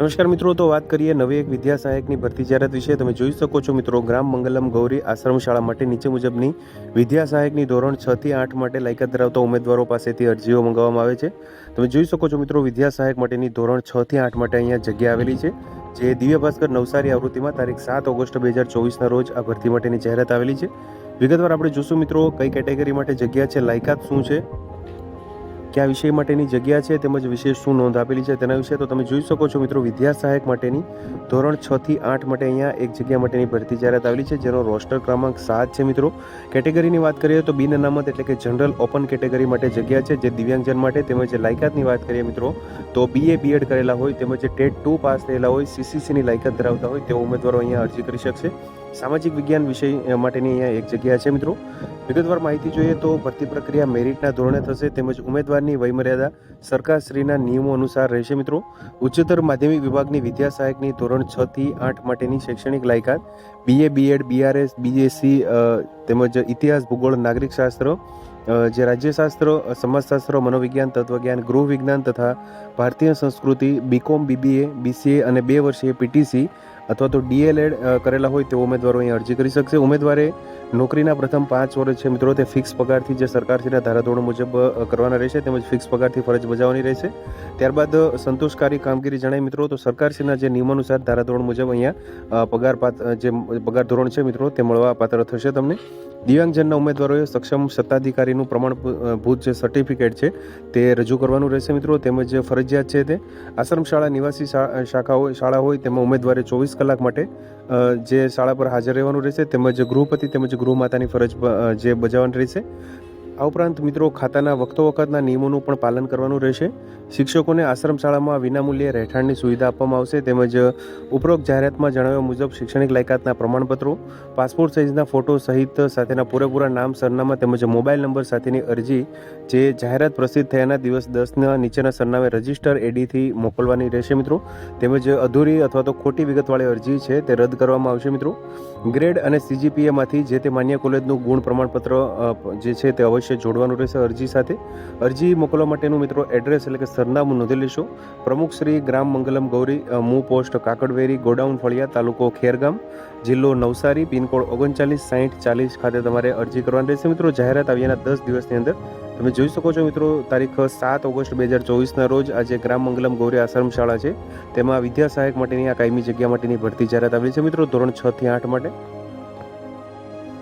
નમસ્કાર મિત્રો, તો વાત કરીએ નવી એક વિદ્યા સહાયકની ભરતી જાહેરાત વિશે. તમે જોઈ શકો છો મિત્રો, ગ્રામ મંગલમ ગૌરી આશ્રમ શાળા માટે નીચે મુજબની વિદ્યા સહાયકની ધોરણ છ થી આઠ માટે લાયકાત ધરાવતા ઉમેદવારો પાસેથી અરજીઓ મંગાવવામાં આવે છે. તમે જોઈ શકો છો મિત્રો વિદ્યા સહાયક માટેની ધોરણ છ થી આઠ માટે અહીંયા જગ્યા આવેલી છે, જે દિવ્ય ભાસ્કર નવસારી આવૃત્તિમાં તારીખ સાત ઓગસ્ટ બે હજાર ચોવીસના રોજ આ ભરતી માટેની જાહેરાત આવેલી છે. વિગતવાર આપણે જોશું મિત્રો, કઈ કેટેગરી માટે જગ્યા છે, લાયકાત શું છે કયા વિષય માટેની જગ્યા છે તેમજ વિશેષ શું નોંધ આપેલી છે તેના વિશે તો તમે જોઈ શકો છો મિત્રો વિદ્યા સહાયક માટેની ધોરણ છ થી આઠ માટે અહીંયા એક જગ્યા માટેની ભરતી જાહેરાત આવેલી છે જેનો રોસ્ટર ક્રમાંક સાત છે મિત્રો. કેટેગરીની વાત કરીએ તો બિન અનામત એટલે કે જનરલ ઓપન કેટેગરી માટે જગ્યા છે જે દિવ્યાંગજન માટે તેમજ લાયકાતની વાત કરીએ મિત્રો, તો બીએ બીએડ કરેલા હોય તેમજ ટેટ ટુ પાસ થયેલા હોય સીસીસીની લાયકાત ધરાવતા હોય તેવા ઉમેદવારો અહીંયા અરજી કરી શકશે. સામાજિક વિજ્ઞાન વિષય માટેની અહીંયા એક જગ્યા છે મિત્રો. વિગતવાર માહિતી જોઈએ તો ભરતી પ્રક્રિયા મેરિટના ધોરણે થશે તેમજ ઉમેદવારની વયમર્યાદા સરકારશ્રીના નિયમો અનુસાર રહેશે મિત્રો. ઉચ્ચતર માધ્યમિક વિભાગની વિદ્યા સહાયકની ધોરણ છ થી આઠ માટેની શૈક્ષણિક લાયકાત બીએ બીએડ બીઆરએસ બીએસસી તેમજ ઇતિહાસ, ભૂગોળ, નાગરિક શાસ્ત્ર જે રાજ્યશાસ્ત્ર સમાજશાસ્ત્ર, મનોવિજ્ઞાન, તત્વજ્ઞાન, ગૃહ વિજ્ઞાન તથા ભારતીય સંસ્કૃતિ બીકોમ બીબીએ બીસીએ અને બે વર્ષીય પીટીસી અથવા તો ડીએલએડ કરેલા હોય તેવો ઉમેદવારો અહીં અરજી કરી શકશે. ઉમેદવારે નોકરીના પ્રથમ પાંચ વર્ષ છે, મિત્રો, તે ફિક્સ પગારથી જે સરકારશ્રીના ધારાધોરણ મુજબ કરવાના રહેશે, તેમજ ફિક્સ પગારથી ફરજ બજાવવાની રહેશે. ત્યારબાદ સંતોષકારી કામગીરી જણાય, મિત્રો, તો સરકારશ્રીના જે નિયમાનુસાર ધારાધોરણ મુજબ અહીંયા પગાર જે પગાર ધોરણ છે, મિત્રો, તે મળવા પાત્ર થશે તમને. દિવ્યાંગજનના ઉમેદવારોએ સક્ષમ સત્તાધિકારીનું પ્રમાણભૂત જે સર્ટિફિકેટ છે, તે રજૂ કરવાનું રહેશે, મિત્રો, તેમજ ફરજિયાત છે તે. આશ્રમ શાળા, નિવાસી શાખા હોય શાળા હોય, તેમાં ઉમેદવારે ચોવીસ કલાક માટે જે શાળા પર હાજર રહેવાનું રહેશે, તેમજ ગૃહપતિ તેમજ ગૃહમાતાની ફરજ જે બજાવવાની રહેશે આ ઉપરાંત મિત્રો ખાતાના વખતો વખતના નિયમોનું પણ પાલન કરવાનું રહેશે. શિક્ષકોને આશ્રમ શાળામાં વિનામૂલ્યે રહેઠાણની સુવિધા આપવામાં આવશે તેમજ ઉપરોક્ત જાહેરાતમાં જણાવ્યા મુજબ શૈક્ષણિક લાયકાતના પ્રમાણપત્રો, પાસપોર્ટ સાઇઝના ફોટો સહિત સાથેના પૂરેપૂરા નામ, સરનામા તેમજ મોબાઈલ નંબર સાથેની અરજી જે જાહેરાત પ્રસિદ્ધ થયાના દિવસ દસના નીચેના સરનામે રજિસ્ટર એડીથી મોકલવાની રહેશે મિત્રો. તેમજ અધૂરી અથવા તો ખોટી વિગતવાળી અરજી છે તે રદ કરવામાં આવશે મિત્રો. ગ્રેડ અને સીજીપીએમાંથી જે તે માન્ય કોલેજનું ગુણ પ્રમાણપત્ર જે છે તે અવશ્ય જોડવાનું રહેશે અરજી સાથે. અરજી મોકલવા માટેનું મિત્રો એડ્રેસ એટલે કે સરનામું નોંધી લેશો પ્રમુખ શ્રી ગ્રામ મંગલમ ગૌરી મૂ પોસ્ટ કાકડવેરી, ગોડાઉન ફળિયા તાલુકો ખેરગામ, જિલ્લો નવસારી, પિનકોડ ઓગણચાલીસ સાહીઠ ચાલીસ ખાતે તમારે અરજી કરવાની રહેશે. મિત્રો, જાહેરાત આવ્યાના દસ દિવસની અંદર તમે જોઈ શકો છો મિત્રો, તારીખ સાત ઓગસ્ટ બે હજાર ચોવીસના રોજ આજે ગ્રામ મંગલમ ગૌરી આશ્રમ શાળા છે. તેમાં વિદ્યા સહાયક માટેની આ કાયમી જગ્યા માટેની ભરતી જાહેરાત આવેલી છે. મિત્રો, ધોરણ છ થી આઠ માટે